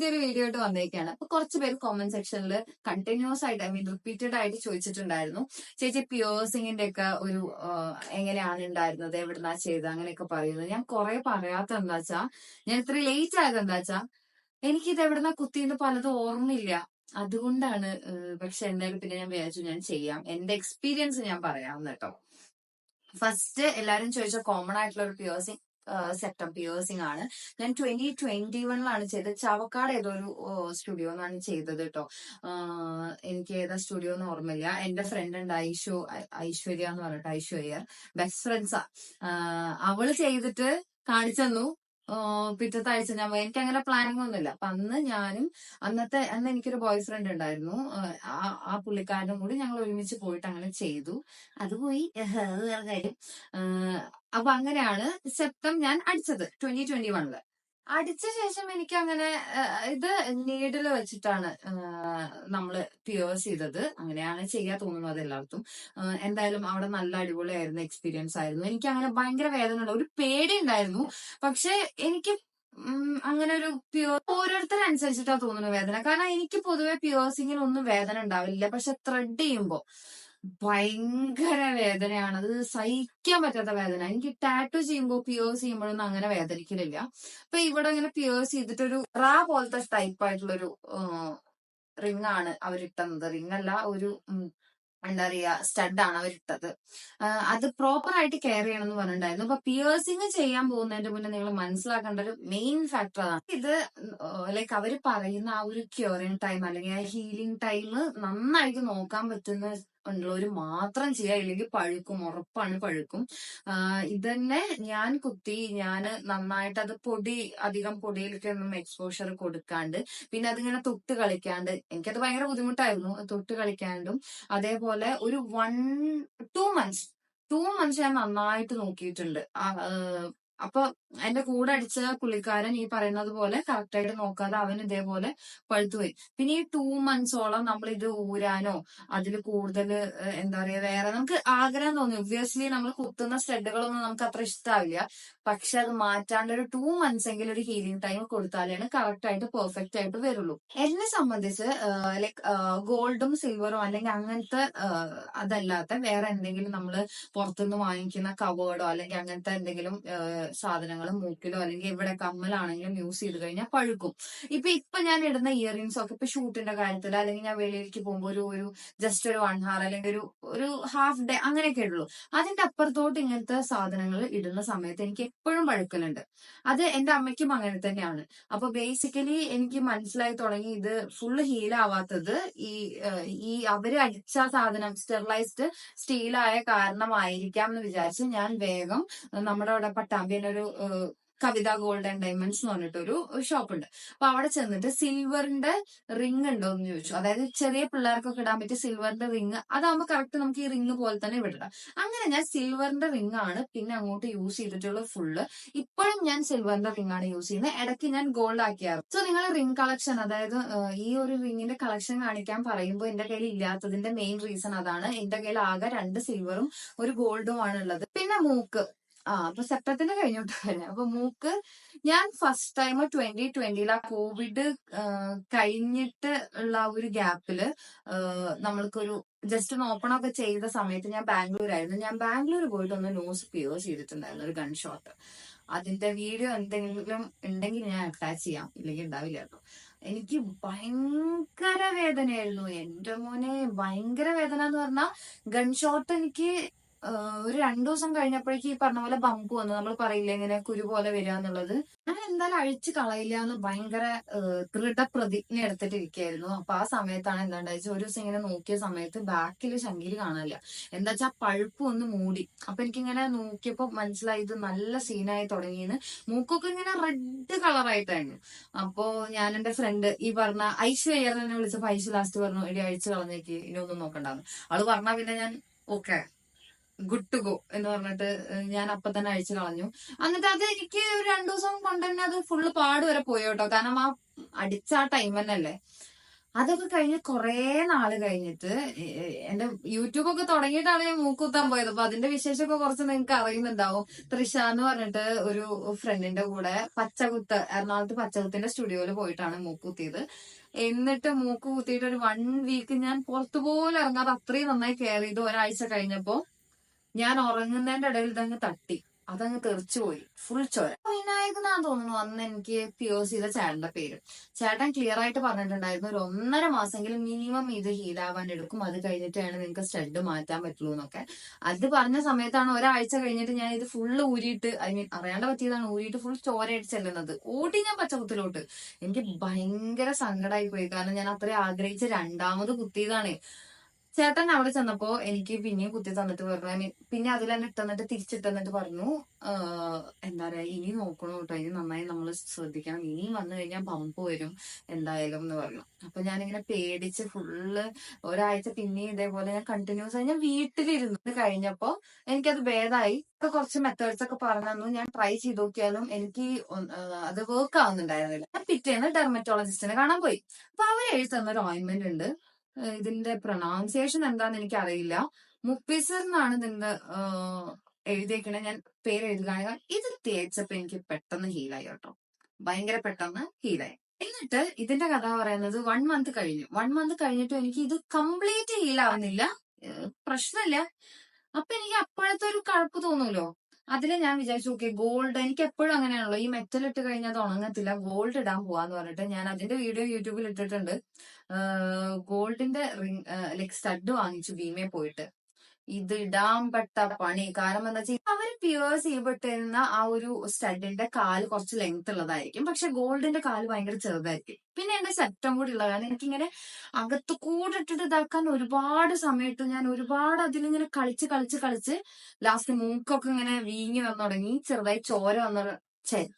പുതിയൊരു വീഡിയോ ആയിട്ട് വന്നേക്കാണ്. അപ്പൊ കുറച്ച് പേര് കോമന്റ് സെക്ഷനിൽ കണ്ടിന്യൂസ് ആയിട്ട് ഐ മീൻ റിപ്പീറ്റഡ് ആയിട്ട് ചോദിച്ചിട്ടുണ്ടായിരുന്നു. ചേച്ചി പിയേഴ്സിംഗിന്റെ ഒക്കെ ഒരു എങ്ങനെയാണ് ഉണ്ടായിരുന്നത്? എവിടുന്നാ ചെയ്തത്? അങ്ങനെയൊക്കെ പറയുന്നത് ഞാൻ കുറെ പറയാത്ത എന്താ വെച്ചാ ഞാൻ ഇത്ര ലേറ്റ് ആയത് എന്താ വെച്ചാ എനിക്കിത് എവിടുന്ന കുത്തിന്ന് പലതും ഓർമ്മയില്ല. അതുകൊണ്ടാണ് പക്ഷെ എന്തായാലും പിന്നെ ഞാൻ വിചാരിച്ചു ഞാൻ ചെയ്യാം. എന്റെ എക്സ്പീരിയൻസ് ഞാൻ പറയാം കേട്ടോ. ഫസ്റ്റ് എല്ലാരും ചോദിച്ച കോമൺ ആയിട്ടുള്ള ഒരു പിയേഴ്സിങ് സെപ്റ്റം പിയേഴ്സിംഗ് ആണ്. ഞാൻ ട്വന്റി ട്വന്റി വണ്ണിലാണ് ചെയ്തത്. ചവക്കാട് ഏതോ ഒരു സ്റ്റുഡിയോ എന്നാണ് ചെയ്തത് കേട്ടോ എനിക്ക് ഏതാ സ്റ്റുഡിയോ എന്ന് ഓർമ്മയില്ല. എന്റെ ഫ്രണ്ട് ഉണ്ട് ഐശു ഐശ്വര്യ എന്ന് പറഞ്ഞിട്ട് ഐശ്വര്യ. ബെസ്റ്റ് ഫ്രണ്ട്സാ അവൾ ചെയ്തിട്ട് കാണിച്ചു തന്നു. പിറ്റത്തെ ആഴ്ച ഞാൻ. എനിക്ക് അങ്ങനെ പ്ലാനിങ് ഒന്നുമില്ല. അപ്പൊ അന്ന് ഞാനും അന്നത്തെ അന്ന് എനിക്കൊരു ബോയ് ഫ്രണ്ട് ഉണ്ടായിരുന്നു. ആ പുള്ളിക്കാരനും കൂടി ഞങ്ങൾ ഒരുമിച്ച് പോയിട്ട് അങ്ങനെ ചെയ്തു. അത് പോയി കാര്യം. അപ്പൊ അങ്ങനെയാണ് സെപ്റ്റം ഞാൻ അടിച്ചത് ട്വന്റി ട്വന്റി വണ്ണിൽ അടിച്ച ശേഷം എനിക്ക് അങ്ങനെ ഇത് നീഡിൽ വെച്ചിട്ടാണ് നമ്മൾ പിയേഴ്സ് ചെയ്തത്. അങ്ങനെയാണ് ചെയ്യാൻ തോന്നുന്നത് എല്ലാവർക്കും എന്തായാലും അവിടെ നല്ല അടിപൊളിയായിരുന്നു എക്സ്പീരിയൻസ് ആയിരുന്നു. എനിക്ക് അങ്ങനെ ഭയങ്കര വേദന ഒരു പേടി ഉണ്ടായിരുന്നു. പക്ഷെ എനിക്ക് അങ്ങനെ ഒരു പ്യൂർ ഓരോരുത്തരനുസരിച്ചിട്ടാ തോന്നുന്നത് വേദന. കാരണം എനിക്ക് പൊതുവെ പിയേഴ്സിങ്ങിൽ ഒന്നും വേദന ഉണ്ടാവില്ല. പക്ഷെ ത്രെഡ് ചെയ്യുമ്പോ ഭയങ്കര വേദനയാണ്. അത് സഹിക്കാൻ പറ്റാത്ത വേദന. എനിക്ക് ടാറ്റു ചെയ്യുമ്പോൾ പിയേഴ്സ് ചെയ്യുമ്പോഴൊന്നും അങ്ങനെ വേദനിക്കലില്ല. അപ്പൊ ഇവിടെ ഇങ്ങനെ പിയേഴ്സ് ചെയ്തിട്ടൊരു റാ പോലത്തെ ടൈപ്പ് ആയിട്ടുള്ളൊരു റിംഗ് ആണ് അവരിട്ടുന്നത്. റിംഗ് അല്ല ഒരു എന്താ പറയാ സ്റ്റഡ് ആണ് അവരിട്ടത് അത് പ്രോപ്പർ ആയിട്ട് കെയർ ചെയ്യണം എന്ന് പറഞ്ഞിട്ടുണ്ടായിരുന്നു. അപ്പൊ പിയേഴ്സിങ് ചെയ്യാൻ പോകുന്നതിന്റെ മുന്നേ നിങ്ങൾ മനസ്സിലാക്കേണ്ട ഒരു മെയിൻ ഫാക്ടർ അതാണ്. ഇത് ലൈക്ക് അവർ പറയുന്ന ആ ഒരു ക്യൂറിങ് ടൈം അല്ലെങ്കിൽ ആ ഹീലിംഗ് ടൈം നന്നായിട്ട് നോക്കാൻ പറ്റുന്ന ഉള്ളവര് മാത്രം ചെയ്യുക ഇല്ലെങ്കിൽ പഴുക്കും ഉറപ്പാണ് പഴുക്കും. ഇതന്നെ ഞാൻ കുത്തി ഞാൻ നന്നായിട്ട് അത് പൊടി അധികം പൊടിയിലേക്കൊന്നും എക്സ്പോഷർ കൊടുക്കാണ്ട് പിന്നെ അതിങ്ങനെ തൊട്ട് കളിക്കാണ്ട് എനിക്കത് ഭയങ്കര ബുദ്ധിമുട്ടായിരുന്നു തൊട്ട് കളിക്കാണ്ടും. അതേപോലെ ഒരു one two months two months ഞാൻ നന്നായിട്ട് നോക്കിയിട്ടുണ്ട്. അപ്പൊ എന്റെ കൂടെ അടിച്ച പുള്ളിക്കാരൻ ഈ പറയുന്നത് പോലെ കറക്റ്റായിട്ട് നോക്കാതെ അവൻ ഇതേപോലെ പഴുത്തുപോയി പിന്നെ ഈ ടൂ മന്ത്സോളം നമ്മൾ ഇത് ഊരാനോ അതിൽ കൂടുതൽ എന്താ പറയാ വേറെ നമുക്ക് ആഗ്രഹം തോന്നി. ഒബ്വിയസ്ലി നമ്മൾ കുത്തുന്ന സ്റ്റെഡുകളൊന്നും നമുക്ക് അത്ര ഇഷ്ടാവില്ല. പക്ഷെ അത് മാറ്റാണ്ട് ഒരു ടൂ മന്ത്സ് എങ്കിലും ഒരു ഹീലിംഗ് ടൈം കൊടുത്താലാണ് കറക്റ്റ് ആയിട്ട് പെർഫെക്റ്റ് ആയിട്ട് വരുള്ളൂ. എന്നെ സംബന്ധിച്ച് ലൈക് ഗോൾഡും സിൽവറും അല്ലെങ്കിൽ അങ്ങനത്തെ അതല്ലാത്ത വേറെ എന്തെങ്കിലും നമ്മൾ പുറത്തുനിന്ന് വാങ്ങിക്കുന്ന കവേർഡോ അല്ലെങ്കിൽ അങ്ങനത്തെ എന്തെങ്കിലും സാധനങ്ങൾ മൂക്കിലോ അല്ലെങ്കിൽ ഇവിടെ കമ്മലാണെങ്കിലും യൂസ് ചെയ്ത് കഴിഞ്ഞാൽ പഴുക്കും. ഇപ്പൊ ഇപ്പൊ ഞാൻ ഇടുന്ന ഇയറിംഗ്സ് ഒക്കെ ഇപ്പൊ ഷൂട്ടിന്റെ കാര്യത്തിൽ അല്ലെങ്കിൽ ഞാൻ വെളിയിലേക്ക് പോകുമ്പോൾ ഒരു ഒരു ജസ്റ്റ് ഒരു വൺ ഹാർ അല്ലെങ്കിൽ ഒരു ഒരു ഹാഫ് ഡേ അങ്ങനെയൊക്കെ ഉള്ളൂ അതിന്റെ അപ്പുറത്തോട്ട് ഇങ്ങനത്തെ സാധനങ്ങൾ ഇടുന്ന സമയത്ത് എനിക്ക് എപ്പോഴും പഴുക്കലുണ്ട്. അത് എന്റെ അമ്മയ്ക്കും അങ്ങനെ തന്നെയാണ്. അപ്പൊ ബേസിക്കലി എനിക്ക് മനസ്സിലായി തുടങ്ങി ഇത് ഫുള്ള് ഹീലാവാത്തത് ഈ ഈ അവർ അടിച്ച സാധനം സ്റ്റെറിലൈസ്ഡ് സ്റ്റീലായ കാരണമായിരിക്കാം എന്ന് വിചാരിച്ച് ഞാൻ വേഗം നമ്മുടെ അവിടെ പട്ടാമ്പിയിൽ ഒരു കവിത ഗോൾഡ് ആൻഡ് ഡയമണ്ട്സ് എന്ന് പറഞ്ഞിട്ടൊരു ഷോപ്പ് ഉണ്ട് അപ്പൊ അവിടെ ചെന്നിട്ട് സിൽവറിന്റെ റിംഗ് ഉണ്ടോ എന്ന് ചോദിച്ചു. അതായത് ചെറിയ പിള്ളേർക്കൊക്കെ ഇടാൻ പറ്റിയ സിൽവറിന്റെ റിംഗ് അതാകുമ്പോൾ കറക്റ്റ് നമുക്ക് ഈ റിംഗ് പോലെ തന്നെ വിടാം അങ്ങനെ ഞാൻ സിൽവറിന്റെ റിംഗ് ആണ് പിന്നെ അങ്ങോട്ട് യൂസ് ചെയ്തിട്ടുള്ള ഫുള്ള് ഇപ്പോഴും ഞാൻ സിൽവറിന്റെ റിംഗ് ആണ് യൂസ് ചെയ്യുന്നത്. ഇടയ്ക്ക് ഞാൻ ഗോൾഡ് ആക്കിയാറ് സോ നിങ്ങൾ റിംഗ് കളക്ഷൻ അതായത് ഈ ഒരു റിംഗിന്റെ കളക്ഷൻ കാണിക്കാൻ പറയുമ്പോൾ എന്റെ കയ്യിൽ ഇല്ലാത്തതിന്റെ മെയിൻ റീസൺ അതാണ്. എന്റെ കയ്യിൽ ആകെ രണ്ട് സിൽവറും ഒരു ഗോൾഡും ആണ് ഉള്ളത് പിന്നെ മൂക്ക്. ആ അപ്പൊ സെപ്റ്റത്തിന്റെ കഴിഞ്ഞോട്ട് വരാം. അപ്പൊ മൂക്ക് ഞാൻ ഫസ്റ്റ് ടൈം ട്വന്റി ട്വന്റിയിൽ ആ കോവിഡ് കഴിഞ്ഞിട്ട് ഉള്ള ഒരു ഗ്യാപ്പിൽ നമ്മൾക്കൊരു ജസ്റ്റ് ഒന്ന് ഓപ്പൺ ഒക്കെ ചെയ്ത സമയത്ത് ഞാൻ ബാംഗ്ലൂരായിരുന്നു. ഞാൻ ബാംഗ്ലൂർ പോയിട്ട് ഒന്ന് നോസ് പിയോ ചെയ്തിട്ടുണ്ടായിരുന്നു ഒരു ഗൺ ഷോട്ട് അതിന്റെ വീഡിയോ എന്തെങ്കിലും ഉണ്ടെങ്കിൽ ഞാൻ അറ്റാച്ച് ചെയ്യാം. ഇല്ലെങ്കിൽ ഉണ്ടാവില്ല കേട്ടോ എനിക്ക് ഭയങ്കര വേദനയായിരുന്നു. എന്റെ മോനെ ഭയങ്കര വേദന എന്ന് പറഞ്ഞാൽ ഗൺ ഷോട്ട് എനിക്ക് ഒരു രണ്ടു ദിവസം കഴിഞ്ഞപ്പോഴേക്കും ഈ പറഞ്ഞ പോലെ ബമ്പ് വന്നു. നമ്മൾ പറയില്ല ഇങ്ങനെ കുരു പോലെ വരിക എന്നുള്ളത്. ഞാൻ എന്തായാലും അഴിച്ചു കളയില്ല എന്ന് ഭയങ്കര ദൃഢ പ്രതിജ്ഞ എടുത്തിട്ടിരിക്കുകയായിരുന്നു. അപ്പൊ ആ സമയത്താണ് എന്താ വെച്ചാൽ ഒരു ദിവസം ഇങ്ങനെ നോക്കിയ സമയത്ത് ബാക്കിൽ ശങ്കിൽ കാണാനില്ല. എന്താ വെച്ചാൽ പഴുപ്പ് ഒന്ന് മൂടി. അപ്പൊ എനിക്കിങ്ങനെ നോക്കിയപ്പോ മനസ്സിലായി ഇത് നല്ല സീനായി തുടങ്ങിയെന്ന്. മൂക്കൊക്കെ ഇങ്ങനെ റെഡ് കളറായിട്ടായിരുന്നു അപ്പോ ഞാൻ എന്റെ ഫ്രണ്ട് ഈ പറഞ്ഞ ഐശു അയ്യറിനെ വിളിച്ചപ്പോ ഐശു ലാസ്റ്റ് പറഞ്ഞു എടി അഴിച്ചു കളഞ്ഞേക്ക്. ഇനി ഒന്നും നോക്കണ്ടാന്ന്. അവൾ പറഞ്ഞാ പിന്നെ ഞാൻ ഓക്കെ. ഗുഡ് ടു ഗോ എന്ന് പറഞ്ഞിട്ട് ഞാൻ അപ്പൊ തന്നെ അഴിച്ചു കളഞ്ഞു. എന്നിട്ട് അത് എനിക്ക് ഒരു രണ്ടു ദിവസം കൊണ്ട് തന്നെ അത് ഫുള്ള് പാട് വരെ പോയി കേട്ടോ. കാരണം ആ അടിച്ച ആ ടൈം തന്നെ അല്ലേ അതൊക്കെ കഴിഞ്ഞ് കുറേ നാൾ കഴിഞ്ഞിട്ട് എന്റെ യൂട്യൂബ് ഒക്കെ തുടങ്ങിയിട്ടാണ് ഞാൻ മൂക്കുത്താൻ പോയത്. അപ്പൊ അതിന്റെ വിശേഷമൊക്കെ കുറച്ച് നിങ്ങൾക്ക് അറിയുന്നുണ്ടാവും. തൃഷ എന്ന് പറഞ്ഞിട്ട് ഒരു ഫ്രണ്ടിന്റെ കൂടെ പച്ചകുത്ത് എറണാകുളത്ത് പച്ചകുത്തിന്റെ സ്റ്റുഡിയോയിൽ പോയിട്ടാണ് മൂക്കുത്തിയത്. എന്നിട്ട് മൂക്ക് കുത്തിയിട്ട് ഒരു വൺ വീക്ക് ഞാൻ പുറത്തുപോലെ ഇറങ്ങാതെ അത്രയും നന്നായി കെയർ ചെയ്തു ഒരാഴ്ച കഴിഞ്ഞപ്പോ ഞാൻ ഉറങ്ങുന്നതിന്റെ ഇടയിൽ ഇതങ്ങ് തട്ടി. അതങ്ങ് തെറിച്ചു പോയി. ഫുൾ ചോര. വിനായകനാന്ന് തോന്നുന്നു അന്ന് എനിക്ക് പിയോസ് ചെയ്ത ചേട്ടന്റെ പേര്. ചേട്ടൻ ക്ലിയർ ആയിട്ട് പറഞ്ഞിട്ടുണ്ടായിരുന്നു ഒരു ഒന്നര മാസമെങ്കിലും മിനിമം ഇത് ഹീലാവാൻ എടുക്കും. അത് കഴിഞ്ഞിട്ടാണ് നിങ്ങൾക്ക് സ്റ്റഡ് മാറ്റാൻ പറ്റുള്ളൂ എന്നൊക്കെ. അത് പറഞ്ഞ സമയത്താണ് ഒരാഴ്ച കഴിഞ്ഞിട്ട് ഞാൻ ഇത് ഫുള്ള് ഊരിയിട്ട് ഐ മീൻ അറിയാണ്ട് പറ്റിയതാണ് ഊരിയിട്ട് ഫുൾ ചോരയായിട്ട് ചെല്ലുന്നത്. ഓടി ഞാൻ പച്ചക്കുത്തിലോട്ട്. എനിക്ക് ഭയങ്കര സങ്കടമായി പോയി. കാരണം ഞാൻ അത്രയും ആഗ്രഹിച്ച് രണ്ടാമത് കുത്തിയതാണ്. ചേട്ടൻ അവിടെ ചെന്നപ്പോ എനിക്ക് പിന്നെയും കുത്തി തന്നിട്ട് പറഞ്ഞു. പിന്നെ അതിൽ തന്നെ ഇട്ടന്നിട്ട് തിരിച്ചിട്ടന്നിട്ട് പറഞ്ഞു എന്താ പറയാ ഇനി നോക്കണം കേട്ടോ ഇനി നന്നായി നമ്മൾ ശ്രദ്ധിക്കണം. ഇനി വന്നു കഴിഞ്ഞാൽ പമ്പ് വരും എന്തായാലും എന്ന് പറഞ്ഞു. അപ്പൊ ഞാനിങ്ങനെ പേടിച്ച് ഫുള്ള് ഒരാഴ്ച പിന്നെയും ഇതേപോലെ ഞാൻ കണ്ടിന്യൂസ് ആയി ഞാൻ വീട്ടിലിരുന്നു കഴിഞ്ഞപ്പോ എനിക്കത് ഭേദമായി ഒക്കെ കുറച്ച് മെത്തേഡ്സ് ഒക്കെ പറഞ്ഞു ഞാൻ ട്രൈ ചെയ്ത് നോക്കിയാലും എനിക്ക് അത് വർക്ക് ആവുന്നുണ്ടായിരുന്നില്ല. ഞാൻ പിറ്റേന്ന് ഡെർമറ്റോളജിസ്റ്റിനെ കാണാൻ പോയി. അപ്പൊ അവർ എഴുതി തന്ന ഒരു ഓയിന്റ്മെന്റ് ഉണ്ട്. ഇതിന്റെ പ്രൊണൗൺസിയേഷൻ എന്താന്ന് എനിക്ക് അറിയില്ല മുപ്പിസർ എന്നാണ് ഇതിന്റെ എഴുതിയേക്കണേ ഞാൻ പേര് എഴുതുകയാണ് ഇത് തേച്ചപ്പോ എനിക്ക് പെട്ടെന്ന് ഹീലായി കേട്ടോ. ഭയങ്കര പെട്ടെന്ന് ഹീലായി എന്നിട്ട് ഇതിന്റെ കഥ പറയുന്നത് വൺ മന്ത് കഴിഞ്ഞു. വൺ മന്ത് കഴിഞ്ഞിട്ടും എനിക്ക് ഇത് കംപ്ലീറ്റ് ഹീലാവുന്നില്ല പ്രശ്നമില്ല അപ്പൊ എനിക്ക് അപ്പോഴത്തെ ഒരു കഴപ്പ് തോന്നൂലോ? അതിൽ ഞാൻ വിചാരിച്ചു ഓക്കെ ഗോൾഡ് എനിക്ക് എപ്പോഴും അങ്ങനെയാണല്ലോ. ഈ മെറ്റൽ ഇട്ട് കഴിഞ്ഞാൽ അത് ഉണങ്ങത്തില്ല. ഗോൾഡ് ഇടാൻ പോവാന്ന് പറഞ്ഞിട്ട് ഞാൻ അതിന്റെ വീഡിയോ യൂട്യൂബിൽ ഇട്ടിട്ടുണ്ട്. ഗോൾഡിന്റെ റിംഗ് ലൈക് സ്റ്റഡ് വാങ്ങിച്ചു ഭീമയെ പോയിട്ട്. ഇത് ഇടാൻ പെട്ട പണി. കാരണം എന്താ വെച്ചാൽ അവർ പ്യുവേഴ്സ് ചെയ്യപ്പെട്ടിരുന്ന ആ ഒരു സ്റ്റഡിന്റെ കാൽ കുറച്ച് ലെങ്ത് ഉള്ളതായിരിക്കും. പക്ഷെ ഗോൾഡിന്റെ കാൽ ഭയങ്കര ചെറുതായിരിക്കും. പിന്നെ എന്റെ സെറ്റം കൂടി ഉള്ള കാരണം എനിക്കിങ്ങനെ അകത്ത് കൂടെ ഇട്ടിട്ട് ഇതാക്കാൻ ഒരുപാട് സമയത്ത് ഞാൻ ഒരുപാട് അതിലിങ്ങനെ കളിച്ച് കളിച്ച് കളിച്ച് ലാസ്റ്റ് മൂക്കൊക്കെ ഇങ്ങനെ വീങ്ങി വന്നു തുടങ്ങി. ചെറുതായി ചോര വന്നു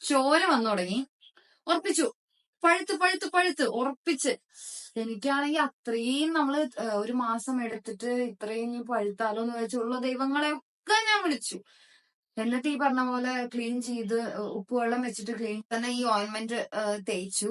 ചോര വന്നു തുടങ്ങി. ഉറപ്പിച്ചു. പഴുത്ത് പഴുത്ത് പഴുത്ത്. ഉറപ്പിച്ച്. എനിക്കാണെങ്കിൽ അത്രയും നമ്മൾ ഒരു മാസം എടുത്തിട്ട് ഇത്രയും ഇനി പഴുത്താലോ എന്ന് വെച്ചുള്ള ദൈവങ്ങളെ ഒക്കെ ഞാൻ വിളിച്ചു. എന്നിട്ട് ഈ പറഞ്ഞ പോലെ ക്ലീൻ ചെയ്ത് ഉപ്പുവെള്ളം വെച്ചിട്ട് ക്ലീൻ തന്നെ ഈ ഓയിൻമെന്റ് തേച്ചു.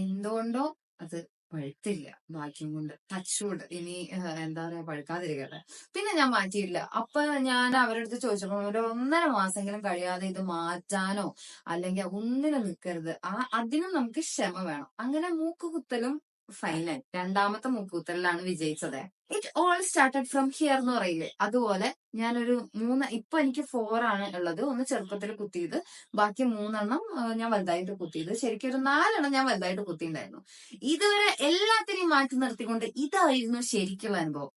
എന്തുകൊണ്ടോ അത് പഴുത്തില്ല ഭാഗ്യം കൊണ്ട്. ടച്ചുണ്ട് ഇനി എന്താ പറയാ പഴുക്കാതിരിക്കട്ടെ. പിന്നെ ഞാൻ മാറ്റിയില്ല. അപ്പൊ ഞാൻ അവരുടെ അടുത്ത് ചോദിച്ചപ്പോ ഒരു ഒന്നര മാസമെങ്കിലും കഴിയാതെ ഇത് മാറ്റാനോ അല്ലെങ്കിൽ ഒന്നിനും നിൽക്കരുത് ആ അതിനും നമുക്ക് ക്ഷമ വേണം. അങ്ങനെ മൂക്ക് കുത്തലും ഫൈനൽ രണ്ടാമത്തെ മൂക്കുകുത്തലിലാണ് വിജയിച്ചത്. It all started from here എന്ന് പറയില്ലേ? അതുപോലെ ഞാനൊരു മൂന്ന് ഇപ്പൊ എനിക്ക് ഫോർ ആണ് ഉള്ളത്. ഒന്ന് ചെറുപ്പത്തിൽ കുത്തിയത്. ബാക്കി മൂന്നെണ്ണം ഞാൻ വലുതായിട്ട് കുത്തിയത്. ശരിക്കും ഒരു നാലെണ്ണം ഞാൻ വലുതായിട്ട് കുത്തിയിട്ടുണ്ടായിരുന്നു. ഇതുവരെ എല്ലാത്തിനെയും മാറ്റി നിർത്തിക്കൊണ്ട് ഇതായിരുന്നു ശരിക്കുള്ള അനുഭവം.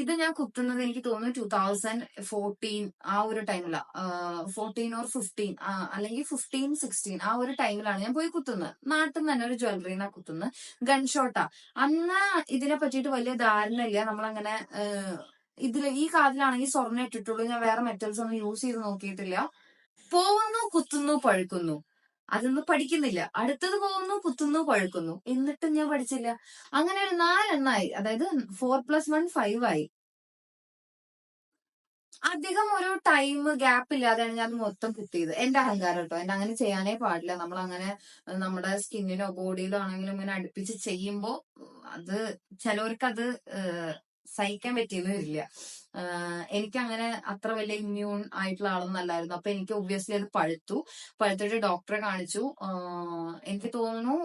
ഇത് ഞാൻ കുത്തുന്നത് എനിക്ക് തോന്നുന്നു ടൂ തൗസൻഡ് ഫോർട്ടീൻ ആ ഒരു ടൈമിലാ ഫോർട്ടീൻ ഓർ ഫിഫ്റ്റീൻ അല്ലെങ്കിൽ ഫിഫ്റ്റീൻ സിക്സ്റ്റീൻ ആ ഒരു ടൈമിലാണ് ഞാൻ പോയി കുത്തുന്നത്. നാട്ടിൽ നിന്ന് തന്നെ ഒരു ജ്വല്ലറിനാ കുത്തുന്നത്. ഗൺഷോട്ടാ അന്ന് ഇതിനെ പറ്റിയിട്ട് വലിയ ധാരണ ഇല്ല. നമ്മളങ്ങനെ ഇതിൽ ഈ കാതിലാണെങ്കിൽ സ്വർണം ഇട്ടിട്ടുള്ളൂ. ഞാൻ വേറെ മെറ്റൽസ് ഒന്നും യൂസ് ചെയ്ത് നോക്കിയിട്ടില്ല. പോകുന്നു കുത്തുന്നു പഴുക്കുന്നു. അതൊന്നും പഠിക്കുന്നില്ല. അടുത്തത് പോകുന്നു കുത്തുന്നു പഴുക്കുന്നു. എന്നിട്ടും ഞാൻ പഠിച്ചില്ല. അങ്ങനെ ഒരു നാലെണ്ണായി. അതായത് ഫോർ പ്ലസ് വൺ ഫൈവ് ആയി. അധികം ഒരു ടൈം ഗ്യാപ്പ് ഇല്ലാതെയാണ് ഞാൻ മൊത്തം കുത്തിയത്. എന്റെ അഹങ്കാരം കേട്ടോ. എന്റെ അങ്ങനെ ചെയ്യാനേ പാടില്ല. നമ്മൾ അങ്ങനെ നമ്മുടെ സ്കിന്നിലോ ബോഡിയിലോ ആണെങ്കിലും ഇങ്ങനെ അടുപ്പിച്ച് ചെയ്യുമ്പോ അത് ചിലവർക്ക് അത് സഹിക്കാൻ പറ്റിയെന്ന് വരില്ല എനിക്ക് അങ്ങനെ അത്ര വലിയ ഇമ്മ്യൂൺ ആയിട്ടുള്ള ആളൊന്നും അല്ലായിരുന്നു. അപ്പൊ എനിക്ക് ഒബ്വിയസ്ലി അത് പഴുത്തു. പഴുത്തിട്ട് ഡോക്ടറെ കാണിച്ചു. എനിക്ക് തോന്നുന്നു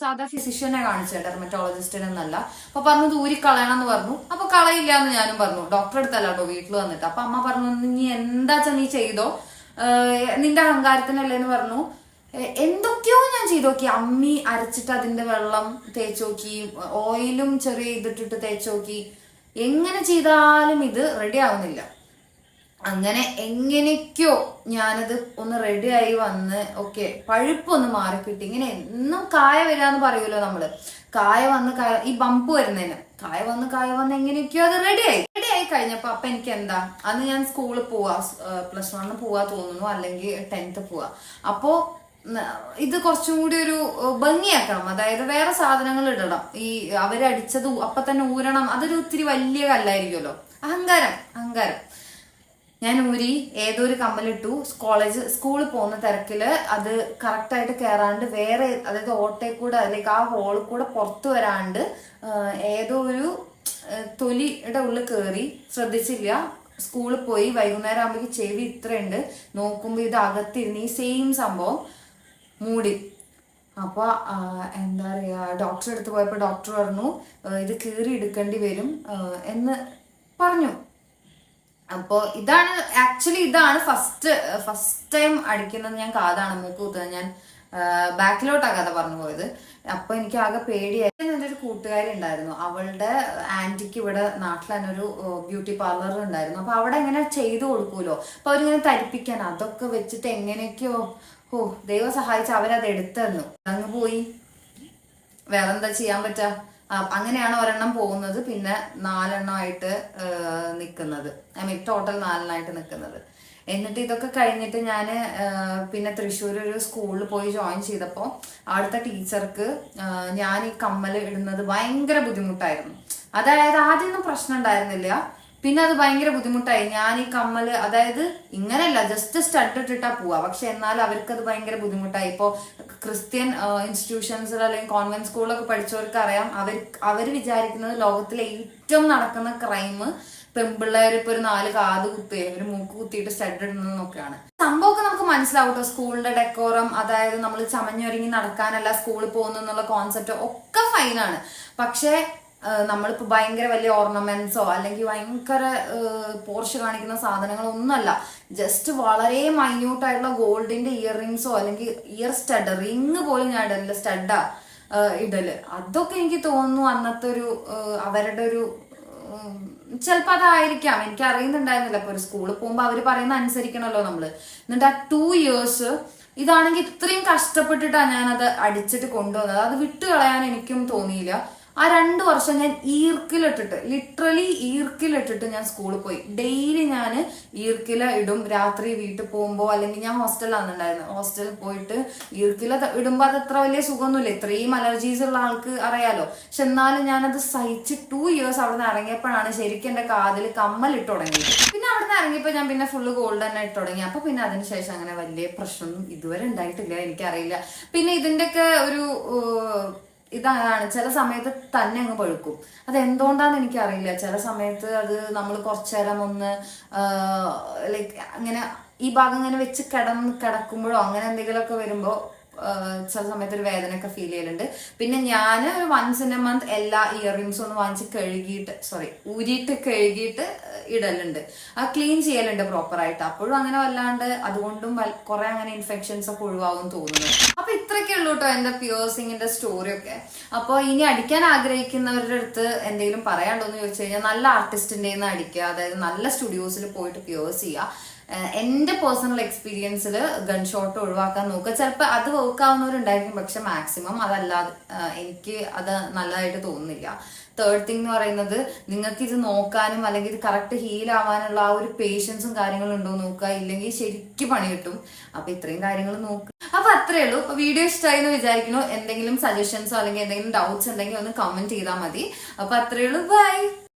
സാധാ ഫിസിഷ്യനെ കാണിച്ചു ഡെർമറ്റോളജിസ്റ്റിനെ എന്നല്ല. അപ്പൊ പറഞ്ഞു ദൂരി കളയണം എന്ന് പറഞ്ഞു. അപ്പൊ കളയില്ല എന്ന് ഞാനും പറഞ്ഞു. ഡോക്ടറെ അടുത്തല്ല കേട്ടോ വീട്ടിൽ വന്നിട്ട്. അപ്പൊ അമ്മ പറഞ്ഞു നീ എന്താ നീ ചെയ്തോ? നിന്റെ അഹങ്കാരത്തിനല്ലേ എന്ന് പറഞ്ഞു. എന്തൊക്കെയോ ഞാൻ ചെയ്തു നോക്കി. അമ്മി അരച്ചിട്ട് അതിന്റെ വെള്ളം തേച്ച് നോക്കി. ഓയിലും ചെറിയ ഇതിട്ടിട്ട് തേച്ച് നോക്കി. എങ്ങനെ ചെയ്താലും ഇത് റെഡി ആവുന്നില്ല. അങ്ങനെ എങ്ങനെയൊക്കെയോ ഞാനത് ഒന്ന് റെഡി ആയി വന്ന് ഓക്കെ പഴുപ്പൊന്ന് മാറിക്കിട്ടി. ഇങ്ങനെ എന്നും കായ വരാന്ന് പറയുമല്ലോ നമ്മൾ. കായ വന്ന് കായ ഈ ബമ്പ് വരുന്നതിന്. കായ വന്ന് കായ വന്ന് എങ്ങനെയൊക്കെയോ അത് റെഡി ആയി. റെഡി ആയി കഴിഞ്ഞപ്പോ അപ്പൊ എനിക്ക് എന്താ അന്ന് ഞാൻ സ്കൂളിൽ പോവാ പ്ലസ് വണ്ണിന് പോവാ തോന്നുന്നു അല്ലെങ്കിൽ ടെൻത്ത് പോവാ. അപ്പോ ഇത് കുറച്ചും കൂടി ഒരു ഭംഗിയാക്കണം. അതായത് വേറെ സാധനങ്ങൾ ഇടണം. ഈ അവരടിച്ചത് അപ്പൊ തന്നെ ഊരണം. അതൊരു ഒത്തിരി വലിയ കല്ലായിരിക്കുമല്ലോ. അഹങ്കാരം അഹങ്കാരം. ഞാൻ ഊരി ഏതൊരു കമ്മലിട്ടു. കോളേജ് സ്കൂളിൽ പോകുന്ന തിരക്കിൽ അത് കറക്റ്റായിട്ട് കയറാണ്ട് വേറെ അതായത് ഓട്ടയിൽ കൂടെ അല്ലെങ്കിൽ ആ ഹോളിൽ കൂടെ പുറത്തു വരാണ്ട് ഏതോ ഒരു തൊലിയുടെ ഉള്ളിൽ കയറി ശ്രദ്ധിച്ചില്ല. സ്കൂളിൽ പോയി വൈകുന്നേരം ആകുമ്പോഴേക്ക് ചെവി ഇത്രയുണ്ട്. നോക്കുമ്പോൾ ഇത് അകത്തിരുന്ന് ഈ സെയിം സംഭവം. മൂടി. അപ്പൊ എന്താ പറയാ ഡോക്ടറെ അടുത്ത് പോയപ്പോൾ ഡോക്ടർ പറഞ്ഞു ഇത് കീറി എടുക്കേണ്ടി വരും എന്ന് പറഞ്ഞു. അപ്പോൾ ഇതാണ് ആക്ച്വലി ഇതാണ് ഫസ്റ്റ് ഫസ്റ്റ് ടൈം അടിക്കുന്നത് ഞാൻ കാതാണ് മൂക്ക് ഞാൻ ബാക്കിലോട്ടാ കഥ പറഞ്ഞു പോയത്. അപ്പൊ എനിക്ക് ആകെ പേടിയായി. എന്റെ ഒരു കൂട്ടുകാരി ഉണ്ടായിരുന്നു. അവളുടെ ആന്റിക്ക് ഇവിടെ നാട്ടിൽ തന്നെ ഒരു ബ്യൂട്ടി പാർലർ ഉണ്ടായിരുന്നു. അപ്പൊ അവിടെ എങ്ങനെ ചെയ്തു കൊടുക്കൂലോ? അപ്പൊ അവരിങ്ങനെ തരിപ്പിക്കാൻ അതൊക്കെ വെച്ചിട്ട് എങ്ങനെയൊക്കെയോ ഓ ദൈവം സഹായിച്ച് അവരത് എടുത്തു അങ്ങ് പോയി. വേറെ എന്താ ചെയ്യാൻ പറ്റാ? അങ്ങനെയാണ് ഒരെണ്ണം പോകുന്നത്. പിന്നെ നാലെണ്ണമായിട്ട് നിൽക്കുന്നത് ഐ മീൻ ടോട്ടൽ നാലെണ്ണമായിട്ട് നിൽക്കുന്നത് എന്നിട്ട് ഇതൊക്കെ കഴിഞ്ഞിട്ട് ഞാൻ പിന്നെ തൃശ്ശൂർ ഒരു സ്കൂളിൽ പോയി ജോയിൻ ചെയ്തപ്പോൾ അവിടുത്തെ ടീച്ചർക്ക് ഞാൻ ഈ കമ്മൽ ഇടുന്നത് ഭയങ്കര ബുദ്ധിമുട്ടായിരുന്നു. അതായത് ആദ്യമൊന്നും പ്രശ്നം ഉണ്ടായിരുന്നില്ല. പിന്നെ അത് ഭയങ്കര ബുദ്ധിമുട്ടായി. ഞാൻ ഈ കമ്മൽ അതായത് ഇങ്ങനെയല്ല ജസ്റ്റ് സ്റ്റഡ് ഇട്ടിട്ടാ പോവാ. പക്ഷെ എന്നാൽ അവർക്ക് അത് ഭയങ്കര ബുദ്ധിമുട്ടായി. ഇപ്പോ ക്രിസ്ത്യൻ ഇൻസ്റ്റിറ്റ്യൂഷൻസിൽ അല്ലെങ്കിൽ കോൺവെന്റ് സ്കൂളിലൊക്കെ പഠിച്ചവർക്ക് അറിയാം അവർ അവർ വിചാരിക്കുന്നത് ലോകത്തിലെ ഏറ്റവും നടക്കുന്ന ക്രൈം പെൺപിള്ളേർ ഇപ്പൊ ഒരു നാല് കാത് കുത്തി ഒരു മൂക്ക് കുത്തിയിട്ട് സ്റ്റഡ് ഇടുന്നതൊക്കെയാണ് സംഭവമൊക്കെ നമുക്ക് മനസ്സിലാവും സ്കൂളിന്റെ ഡെക്കോറം അതായത് നമ്മൾ ചമഞ്ഞൊരുങ്ങി നടക്കാനല്ല സ്കൂളിൽ പോകുന്നു എന്നുള്ള കോൺസെപ്റ്റ് ഒക്കെ ഫൈനാണ് പക്ഷേ നമ്മളിപ്പോ ഭയങ്കര വലിയ ഓർണമെന്റ്സോ അല്ലെങ്കിൽ ഭയങ്കര പോർഷ് കാണിക്കുന്ന സാധനങ്ങളോ ഒന്നുമല്ല ജസ്റ്റ് വളരെ മൈന്യൂട്ടായിട്ടുള്ള ഗോൾഡിന്റെ ഇയർ റിങ്സോ അല്ലെങ്കിൽ ഇയർ സ്റ്റഡ് റിങ് പോലും ഞാൻ ഇടലില്ല. സ്റ്റഡാ ഇടൽ. അതൊക്കെ എനിക്ക് തോന്നുന്നു അന്നത്തെ ഒരു അവരുടെ ഒരു ചിലപ്പോൾ അതായിരിക്കാം. എനിക്ക് അറിയുന്നുണ്ടായിരുന്നില്ല. ഇപ്പൊ ഒരു സ്കൂളിൽ പോകുമ്പോൾ അവർ പറയുന്ന അനുസരിക്കണമല്ലോ നമ്മൾ എന്നിട്ട് ആ ടു ഇയേഴ്സ് ഇതാണെങ്കിൽ ഇത്രയും കഷ്ടപ്പെട്ടിട്ടാണ് ഞാനത് അടിച്ചിട്ട് കൊണ്ടുവന്നത്. അത് വിട്ടുകളയാൻ എനിക്കും തോന്നിയില്ല. ആ രണ്ട് വർഷം ഞാൻ ഈർക്കിലിട്ടിട്ട് ലിറ്ററലി ഈർക്കിലിട്ടിട്ട് ഞാൻ സ്കൂളിൽ പോയി. ഡെയിലി ഞാൻ ഈർക്കില ഇടും. രാത്രി വീട്ടിൽ പോകുമ്പോൾ അല്ലെങ്കിൽ ഞാൻ ഹോസ്റ്റലിലാണ് ഉണ്ടായിരുന്നത് ഹോസ്റ്റലിൽ പോയിട്ട് ഈർക്കില ഇടുമ്പോൾ അത് അത്ര വലിയ സുഖമൊന്നുമില്ല. ഇത്രയും അലർജീസ് ഉള്ള ആൾക്ക് അറിയാലോ. പക്ഷെ എന്നാലും ഞാനത് സഹിച്ച് ടു ഇയേഴ്സ് അവിടെ നിന്ന് ഇറങ്ങിയപ്പോഴാണ് ശരിക്കും എന്റെ കാതിൽ കമ്മൽ ഇട്ട് തുടങ്ങിയത് പിന്നെ അവിടെ നിന്ന് ഇറങ്ങിയപ്പോൾ ഞാൻ പിന്നെ ഫുള്ള് ഗോൾഡ് തന്നെ ഇട്ട് തുടങ്ങി. അപ്പോൾ പിന്നെ അതിനുശേഷം അങ്ങനെ വലിയ പ്രശ്നമൊന്നും ഇതുവരെ ഉണ്ടായിട്ടില്ല. എനിക്കറിയില്ല. പിന്നെ ഇതിന്റെയൊക്കെ ഒരു ഇതാണ്. ചില സമയത്ത് തന്നെ അങ്ങ് പഴുക്കും. അത് എന്തുകൊണ്ടാന്ന് എനിക്കറിയില്ല. ചില സമയത്ത് അത് നമ്മൾ കുറച്ചു നേരം ഒന്ന് ലൈക്ക് അങ്ങനെ ഈ ഭാഗം ഇങ്ങനെ വെച്ച് കിടന്ന് കിടക്കുമ്പോഴോ അങ്ങനെ എന്തെങ്കിലുമൊക്കെ വരുമ്പോൾ ചില സമയത്ത് ഒരു വേദനയൊക്കെ ഫീൽ ചെയ്യലുണ്ട്. പിന്നെ ഞാൻ ഒരു വൺസ് ഇൻ എ മന്ത് എല്ലാ ഇയറിങ്സും ഒന്ന് വാങ്ങിച്ച് കഴുകിയിട്ട് സോറി ഊരിയിട്ട് കഴുകിയിട്ട് ഇടലുണ്ട്. ആ ക്ലീൻ ചെയ്യലുണ്ട് പ്രോപ്പറായിട്ട് അപ്പോഴും അങ്ങനെ വല്ലാണ്ട് അതുകൊണ്ടും കുറെ അങ്ങനെ ഇൻഫെക്ഷൻസ് ഒക്കെ ഒഴിവാകും തോന്നുന്നു. അപ്പൊ ഇത്രയൊക്കെ ഉള്ളൂ കേട്ടോ എന്റെ പിയേഴ്സിങ്ങിന്റെ സ്റ്റോറി ഒക്കെ. അപ്പോൾ ഇനി അടിക്കാൻ ആഗ്രഹിക്കുന്നവരുടെ അടുത്ത് എന്തെങ്കിലും പറയാണ്ടോ എന്ന് ചോദിച്ചു കഴിഞ്ഞാൽ നല്ല ആർട്ടിസ്റ്റിന്റെ അടിക്കുക. അതായത് നല്ല സ്റ്റുഡിയോസിൽ പോയിട്ട് പിയേഴ്സ് ചെയ്യുക എന്റെ പേഴ്സണൽ എക്സ്പീരിയൻസിൽ ഗൺ ഷോട്ട് ഒഴിവാക്കാൻ നോക്കുക. ചിലപ്പോൾ അത് വർക്ക് ആവുന്നവരുണ്ടായിരിക്കും പക്ഷെ മാക്സിമം അതല്ലാതെ എനിക്ക് അത് നല്ലതായിട്ട് തോന്നുന്നില്ല. തേർഡ് തിങ് എന്ന് പറയുന്നത് നിങ്ങൾക്ക് ഇത് നോക്കാനും അല്ലെങ്കിൽ ഇത് കറക്റ്റ് ഹീൽ ആവാനുള്ള ആ ഒരു പേഷ്യൻസും കാര്യങ്ങളും ഉണ്ടോ നോക്കുക. ഇല്ലെങ്കിൽ ശരിക്കും പണി കിട്ടും. അപ്പൊ ഇത്രയും കാര്യങ്ങൾ നോക്കുക അപ്പൊ അത്രേ ഉള്ളൂ. വീഡിയോ ഇഷ്ടമായി എന്ന് വിചാരിക്കുന്നു. എന്തെങ്കിലും സജഷൻസോ അല്ലെങ്കിൽ എന്തെങ്കിലും ഡൗട്ട്സ് ഉണ്ടെങ്കിൽ ഒന്ന് കമന്റ് ചെയ്താൽ മതി. അപ്പൊ അത്രേ ഉള്ളൂ. ബൈ